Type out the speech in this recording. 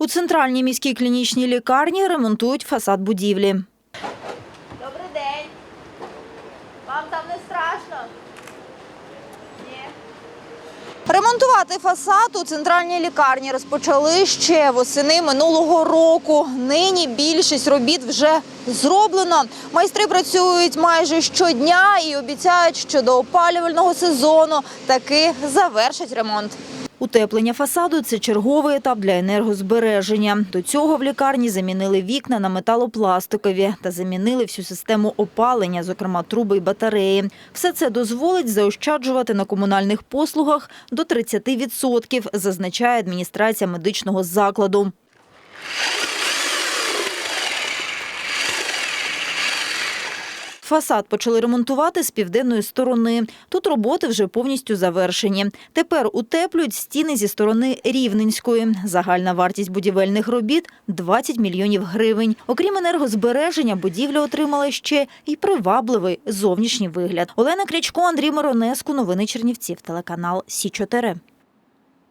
У центральній міській клінічній лікарні ремонтують фасад будівлі. Добрий день. Вам там не страшно? Ремонтувати фасад у центральній лікарні розпочали ще восени минулого року. Нині більшість робіт вже зроблено. Майстри працюють майже щодня і обіцяють, що до опалювального сезону таки завершать ремонт. Утеплення фасаду це черговий етап для енергозбереження. До цього в лікарні замінили вікна на металопластикові та замінили всю систему опалення, зокрема труби й батареї. Все це дозволить заощаджувати на комунальних послугах до 30%, зазначає адміністрація медичного закладу. Фасад почали ремонтувати з південної сторони. Тут роботи вже повністю завершені. Тепер утеплюють стіни зі сторони Рівненської. Загальна вартість будівельних робіт – 20 мільйонів гривень. Окрім енергозбереження, будівля отримала ще й привабливий зовнішній вигляд. Олена Крячко, Андрій Миронеску. Новини Чернівців. Телеканал Сі 4